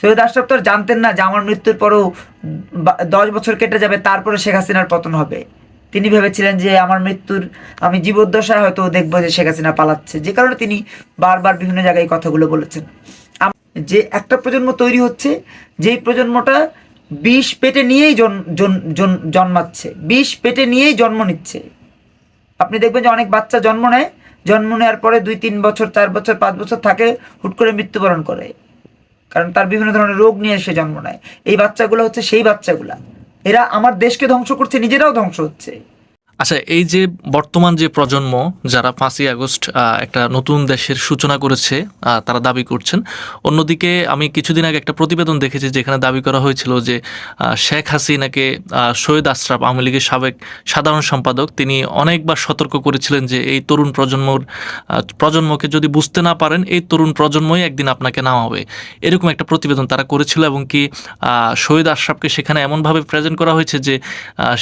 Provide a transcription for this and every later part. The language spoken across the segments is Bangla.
সৈয়দ আশরাফ তো জানতেন না যে আমার মৃত্যুর পরও দশ বছর কেটে যাবে, তারপরে শেখ হাসিনার পতন হবে। তিনি ভেবেছিলেন যে আমার মৃত্যুর, আমি জীবদ্দশায় হয়তো দেখব যে শেখ হাসিনা পালাচ্ছে। যে কারণে তিনি বারবার বিভিন্ন জায়গায় কথাগুলো বলেছেন। যে একটা প্রজন্ম তৈরি হচ্ছে, যেই প্রজন্মটা বিষ পেটে নিয়েই জন- জন- জন- জন্মাচ্ছে, বিষ পেটে নিয়েই জন্ম নিচ্ছে। আপনি দেখবেন যে অনেক বাচ্চা জন্ম নেয়, জন্ম নেওয়ার পরে দুই, তিন বছর, চার বছর, পাঁচ বছর থাকে, হুট করে মৃত্যুবরণ করে। কারণ তার বিভিন্ন ধরনের রোগ নিয়ে এসে জন্ম নেয়। এই বাচ্চাগুলো হচ্ছে সেই বাচ্চাগুলা। এরা আমার দেশকে ধ্বংস করছে, নিজেরাও ধ্বংস হচ্ছে। আচ্ছা এই যে বর্তমান যে প্রজন্ম যারা পাঁচই আগস্ট একটা নতুন দেশের সূচনা করেছে তারা দাবি করছেন। অন্যদিকে আমি কিছুদিন আগে একটা প্রতিবেদন দেখেছি যেখানে দাবি করা হয়েছিল যে শেখ হাসিনাকে সৈয়দ আশরাফ আওয়ামী লীগের সাবেক সাধারণ সম্পাদক তিনি অনেকবার সতর্ক করেছিলেন যে, এই তরুণ প্রজন্মর প্রজন্মকে যদি বুঝতে না পারেন, এই তরুণ প্রজন্মই একদিন আপনাকে নেওয়া হবে এরকম একটা প্রতিবেদন তারা করেছিল এবং কি সৈয়দ আশরাফকে সেখানে এমনভাবে প্রেজেন্ট করা হয়েছে যে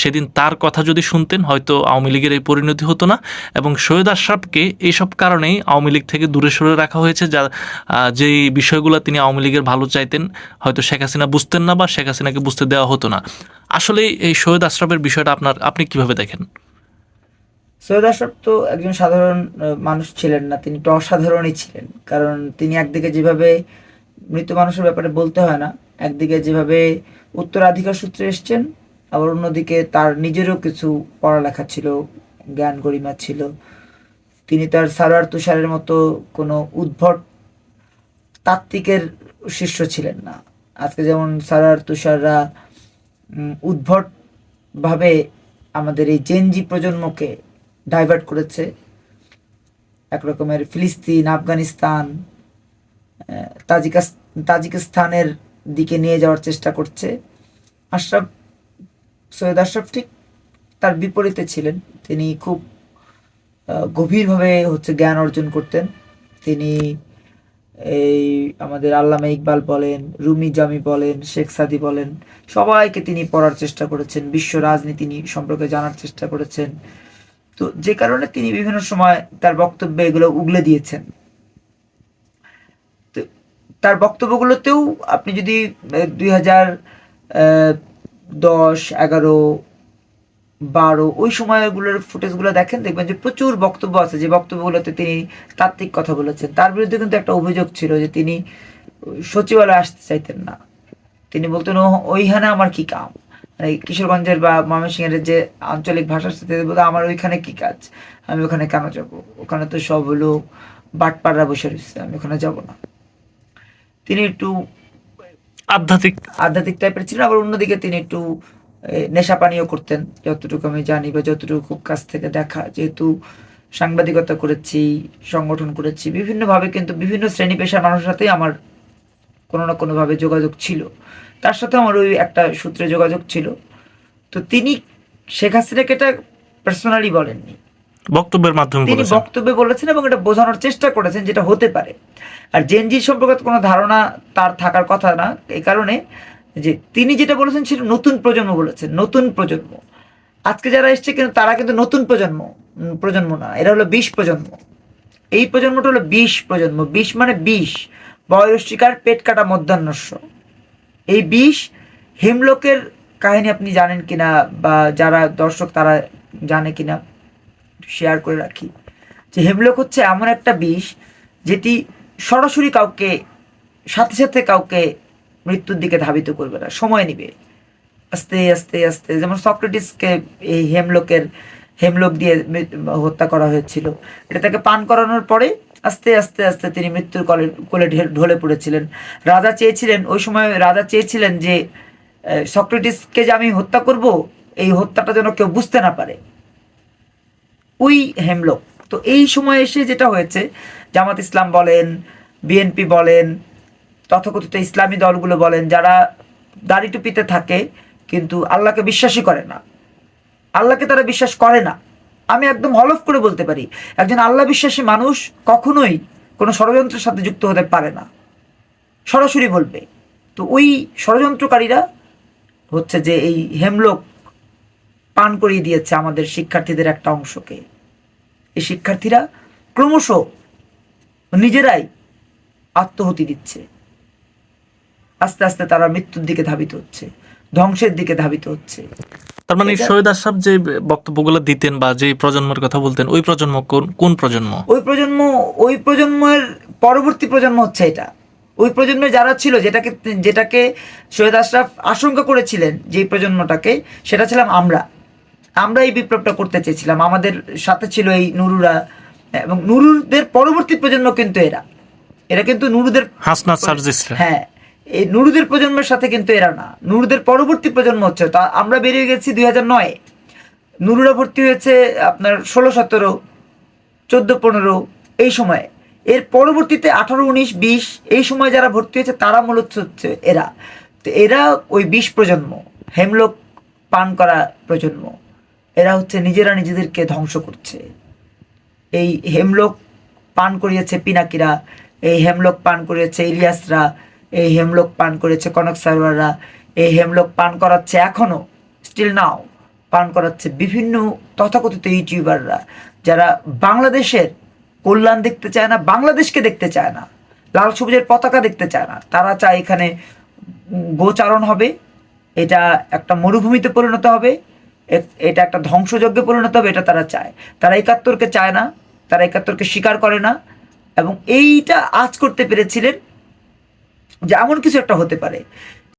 সেদিন তার কথা যদি শুনতেন হয়তো আওয়ামী লীগের এই পরিণতি হতো না। এবং সৈয়দ আশরাফকে এইসব কারণেই আওয়ামী লীগ থেকে দূরে সরে রাখা হয়েছে, যা যেই বিষয়গুলো তিনি আওয়ামী লীগের ভালো চাইতেন, হয়তো শেখ হাসিনা বুঝতেন না বা শেখ হাসিনাকে বুঝতে দেওয়া হতো না। আসলে এই সৈয়দ আশরাফের বিষয়টা আপনার, আপনি কীভাবে দেখেন? সৈয়দ আশরাফ তো একজন সাধারণ মানুষ ছিলেন না, তিনি তো অসাধারণই ছিলেন। কারণ তিনি একদিকে যেভাবে মৃত মানুষের ব্যাপারে বলতে হয় না, একদিকে যেভাবে উত্তরাধিকার সূত্রে এসছেন আবার অন্যদিকে তার নিজেরও কিছু পড়ালেখা ছিল জ্ঞান গরিমা ছিল। তিনি তার সারোয়ার তুষারের মতো কোনো উদ্ভট তাত্ত্বিকের শিষ্য ছিলেন না। আজকে যেমন সারার তুষাররা উম, উদ্ভট ভাবে আমাদের এই জেনজি প্রজন্মকে ডাইভার্ট করেছে। এক রকমের ফিলিস্তিন আফগানিস্তান আহ, তাজিকাস- তাজিকিস্তানের দিকে নিয়ে যাওয়ার চেষ্টা করছে। আশরাফ সৈয়দ আশরাফ ঠিক তার বিপরীতে ছিলেন। তিনি খুব গভীরভাবে হচ্ছে জ্ঞান অর্জন করতেন। তিনি এই আমাদের আল্লামা ইকবাল বলেন, রুমি জামি বলেন, শেখ সাদি বলেন, সবাইকে তিনি পড়ার চেষ্টা করেছেন, বিশ্ব রাজনীতি সম্পর্কে জানার চেষ্টা করেছেন। তো যে কারণে তিনি বিভিন্ন সময় তার বক্তব্যে এগুলো উগলে দিয়েছেন। তার বক্তব্যগুলোতেও আপনি যদি দুই হাজার দশ, এগারো, বারো, ওই সময়গুলোর ফুটেজগুলো দেখেন, দেখবেন যে প্রচুর বক্তব্য আছে। যে বক্তব্যগুলোতে তিনি তাত্ত্বিক কথা বলেছেন। তার বিরুদ্ধে কিন্তু একটা অভিযোগ ছিল যে তিনি সচিবালয়ে আসতে চাইতেন না। তিনি বলতেন ওইখানে আমার কি কাম? মানে কিশোরগঞ্জের বা ময়মনসিংহের যে আঞ্চলিক ভাষার সাথে বলতে আমার ওইখানে কি কাজ? আমি ওখানে কেন যাব? ওখানে তো সব হলো বাটপাড়া বসে রয়েছে, আমি ওখানে যাব না। তিনি একটু আধ্যাত্মিক। আধ্যাত্মিক টাইপের ছিলেন আবার অন্যদিকে তিনি একটু নেশা পানীয় করতেন। যতটুকু আমি জানি বা যতটুকু কাছ থেকে দেখা, যেহেতু সাংবাদিকতা করেছি, সংগঠন করেছি, বিভিন্নভাবে কিন্তু বিভিন্ন শ্রেণি পেশার মানুষের সাথেই আমার কোনো না কোনোভাবে যোগাযোগ ছিল। তার সাথে আমার ওই একটা সূত্রে যোগাযোগ ছিল। তো তিনি শেখ হাসিনাকে এটা পার্সোনালি বলেননি। বক্তব্যের মাধ্যমে তিনি বক্তব্যে বলেছেন এবং এটা বোঝানোর চেষ্টা করেছেন যেটা হতে পারে। আর জেনজি সম্পর্কে কোনো ধারণা তার থাকার কথা না এই কারণে যে তিনি যেটা বলেছেন সেটা নতুন প্রজন্ম বলেছেন নতুন প্রজন্ম। আজকে যারা এসছে কিন্তু তারা কিন্তু নতুন প্রজন্ম প্রজন্ম না এরা হলো বিশ প্রজন্ম। এই প্রজন্মটা হলো বিশ প্রজন্ম বিশ মানে বিষ বয়সিকার পেট কাটা মধ্যাহ্নস্য। এই বিষ হেমলোকের কাহিনী আপনি জানেন কিনা বা যারা দর্শক তারা জানে কিনা? শেয়ার করে রাখি। যে হেমলক হচ্ছে এমন একটা বিষ যেটি সরাসরি কাউকে, সাথে সাথে কাউকে মৃত্যুর দিকে ধাবিত করবে না, সময় নিবে। আস্তে আস্তে আস্তে, যেমন সক্রেটিসকে এই হেমলোকের, হেমলোক দিয়ে হত্যা করা হয়েছিল। এটা তাকে পান করানোর পরে আস্তে আস্তে আস্তে তিনি মৃত্যুর কলে, কোলে ঢলে পড়েছিলেন। রাজা চেয়েছিলেন, ওই সময় রাজা চেয়েছিলেন যে সক্রেটিসকে যে আমি হত্যা করব, এই হত্যাটা যেন কেউ বুঝতে না পারে। ওই হেমলক। তো এই সময় এসে যেটা হয়েছে, জামাত ইসলাম বলেন, বিএনপি বলেন, তথাকথিত ইসলামী দলগুলো বলেন, যারা দাড়ি টুপিতে থাকে, কিন্তু আল্লাহকে বিশ্বাসই করে না। আল্লাহকে তারা বিশ্বাস করে না। আমি একদম হলফ করে বলতে পারি, একজন আল্লাহ বিশ্বাসী মানুষ কখনোই কোনো ষড়যন্ত্রের সাথে যুক্ত হতে পারে না। সরাসরি বলবে। তো ওই ষড়যন্ত্রকারীরা হচ্ছে যে এই হেমলোক পান করিয়ে দিয়েছে আমাদের শিক্ষার্থীদের একটা অংশকে। এই শিক্ষার্থীরা ক্রমশ নিজেরাই আত্মহতি দিচ্ছে। আস্তে আস্তে তারা মৃত্যুর দিকে ধাবিত হচ্ছে ধ্বংসের দিকে ধাবিত হচ্ছে। তার মানে শহীদ আশরাফ যে বক্তব্যগুলো দিতেন বা যে প্রজন্মের কথা বলতেন ওই প্রজন্ম কোন কোন প্রজন্ম? ওই প্রজন্ম ওই প্রজন্মের পরবর্তী প্রজন্ম হচ্ছে এটা। ওই প্রজন্মে যারা ছিল যেটাকে যেটাকে সৈয়দ আশরাফ আশঙ্কা করেছিলেন যে প্রজন্মটাকে সেটা ছিলাম আমরা। আমরা এই বিপ্লবটা করতে চেয়েছিলাম। আমাদের সাথে ছিল এই নুরুরা এবং নুরুদের পরবর্তী প্রজন্ম কিন্তু এরা। এরা কিন্তু নুরুদের হাসনাত সার্জিসরা। হ্যাঁ এই নুরুদের প্রজন্মের সাথে কিন্তু এরা না। নুরুদের পরবর্তী প্রজন্ম হচ্ছে তা আমরা বেরিয়ে গেছি দুই হাজার নয়। নুরুরা ভর্তি হয়েছে আপনার ষোলো সতেরো চোদ্দ পনেরো এই সময়ে। এর পরবর্তীতে আঠারো উনিশ বিশ এই সময় যারা ভর্তি হয়েছে তারা মূলত হচ্ছে এরা। তো এরা ওই বিশ প্রজন্ম হেমলোক পান করা প্রজন্ম। এরা হচ্ছে নিজেরা নিজেদেরকে ধ্বংস করছে। এই হেমলোক পান করিয়েছে পিনাকিরা, এই হেমলোক পান করিয়েছে ইলিয়াসরা, এই হেমলোক পান করেছে কনক সারওয়াররা এই হেমলোক পান করাচ্ছে এখনও স্টিল নাও পান করাচ্ছে বিভিন্ন তথাকথিত ইউটিউবাররা, যারা বাংলাদেশের কল্যাণ দেখতে চায় না, বাংলাদেশকে দেখতে চায় না, লাল সবুজের পতাকা দেখতে চায় না, তারা চায় এখানে গোচারণ হবে, এটা একটা মরুভূমিতে পরিণত হবে এটা একটা ধ্বংসযজ্ঞে পরিণত হবে, এটা তারা চায়। তারা একাত্তরকে চায় না, তারা একাত্তরকে স্বীকার করে না, এবং এইটা আজ করতে পেরেছিলেন যে এমন কিছু একটা হতে পারে।